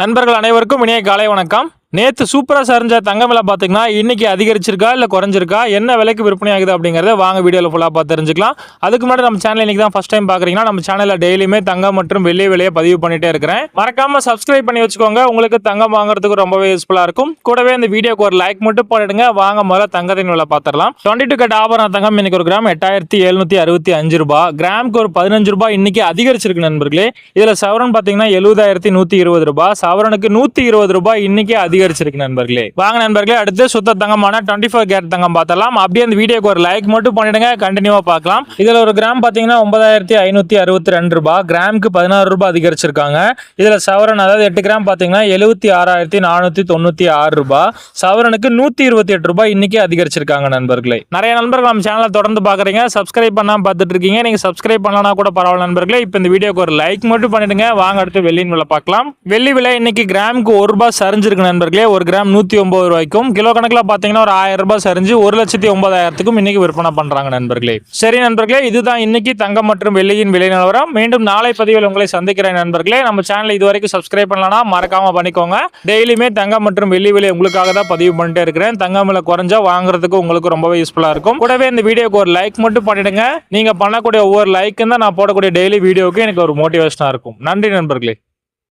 நண்பர்கள் அனைவருக்கும் இனிய காலை வணக்கம். நேத்து சூப்பரா சரிஞ்ச தங்கம் விலை பாத்தீங்கன்னா இன்னைக்கு அதிகரிச்சிருக்கா இல்ல குறைஞ்சிருக்கா? என்ன விலைக்கு விற்பனை ஆகுது அப்படிங்கறத வாங்க வீடியோல ஃபுல்லா பார்த்து தெரிஞ்சுக்கலாம். அதுக்கு முன்னாடி நம்ம சேனல் இன்னைக்கு தான் ஃபர்ஸ்ட் டைம் பாக்குறீங்கன்னா நம்ம சேனல்ல டெய்லியுமே தங்கம் மற்றும் வெள்ளி விலையை பதிவு பண்ணிட்டே இருக்கிறேன். மறக்காம சப்ஸ்கிரைப் பண்ணி வச்சுக்கோங்க. உங்களுக்கு தங்கம் வாங்குறதுக்கு ரொம்பவே யூஸ்ஃபுல்லா இருக்கும். கூடவே இந்த வீடியோக்கு ஒரு லைக் மட்டும் பண்ணிடுங்க வாங்க முதல்ல தங்கத்தின் விலை பார்த்துடலாம். டுவெண்ட்டி டூ கட் ஆபரண தங்கம் இன்னைக்கு ஒரு கிராம் எட்டாயிரத்தி எழுநூத்தி அறுபத்தி அஞ்சு ரூபாய். கிராமுக்கு ஒரு பதினஞ்சு ரூபாய் இன்னைக்கு அதிகரிச்சிருக்கு நண்பர்களே. இதுல சவரன் பாத்தீங்கன்னா எழுபதாயிரத்தி நூத்தி இருபது ரூபாய். சவரனுக்கு நூத்தி இருபது ரூபாய் இன்னைக்கு அதிகரிச்சிருக்கு நண்பர்களே. வாங்க நண்பர்களே அடுத்து சுத்த தங்கமான டுவெண்ட்டி ஃபோர் கேரட் தங்கம் பார்த்தலாம் அப்படியே அந்த வீடியோக்கு ஒரு லைக் மட்டும் பண்ணிடுங்க கண்டினியூவா பார்க்கலாம். இதுல ஒரு கிராம் பாத்தீங்கன்னா ஒன்பதாயிரத்தி ஐநூத்தி அறுபத்தி ரெண்டு ரூபாய் கிராமுக்கு பதினாறு ரூபாய் அதிகரிச்சிருக்காங்க. இதுல சவரன் அதாவது எட்டு கிராம் பாத்தீங்கன்னா எழுபத்தி ஆறாயிரத்தி நானூத்தி தொண்ணூத்தி ஆறு ரூபாய் சவரனுக்கு நூத்தி இருபத்தி எட்டு ரூபாய் இன்னைக்கு அதிகரிச்சிருக்காங்க நண்பர்களே. நிறைய நண்பர்கள் நம்ம சேனலை தொடர்ந்து பாக்குறீங்க சப்ஸ்கிரைப் பண்ணாம பார்த்துட்டு இருக்கீங்க. நீங்க சப்ஸ்கிரைப் பண்ணலனா கூட பரவாயில்ல நண்பர்களே. இப்போ இந்த வீடியோக்கு ஒரு லைக் மட்டும் பண்ணிடுங்க. வாங்க அடுத்து வெள்ளியின் விலை பார்க்கலாம். வெள்ளி விலை இன்னைக்கு கிராமுக்கு ஒரு ரூபாய் சரிஞ்சிருக்கு நண்பர்கள். ஒரு கிராம் நூற்றி ஒன்பது ரூபாய்க்கும் கிலோ கணக்கில் பார்த்தீங்கன்னா ஒரு ஆயிரம் ரூபாய் சரிஞ்சு ஒரு லட்சத்தி ஒன்பதாயிரத்துக்கும் இன்னைக்கு விற்பனை பண்ணுறாங்க நண்பர்களே. சரி நண்பர்களே இதுதான் இன்னைக்கு தங்கம் மற்றும் வெள்ளியின் விலை நிலவரம். மீண்டும் நாளை பதிவில் உங்களை சந்திக்கிறேன் நண்பர்களே. நம்ம சேனல் இது வரைக்கும் சப்ஸ்கிரைப் பண்ணலன்னா மறக்காம பண்ணிக்கோங்க. டெய்லியுமே தங்கம் மற்றும் வெள்ளி விலை உங்களுக்காக தான் பதிவு பண்ணிட்டே இருக்கிறேன். தங்கம் விலை குறைஞ்சா வாங்குறதுக்கு உங்களுக்கு ரொம்பவே யூஸ்ஃபுல்லாக இருக்கும். கூடவே இந்த வீடியோக்கு ஒரு லைக் மட்டும் பண்ணிடுங்க. நீங்கள் பண்ணக்கூடிய ஒவ்வொரு லைக்கும் தான் நான் போடக்கூடிய டெய்லி வீடியோவுக்கு எனக்கு ஒரு மோட்டிவேஷனாக இருக்கும். நன்றி நண்பர்களே.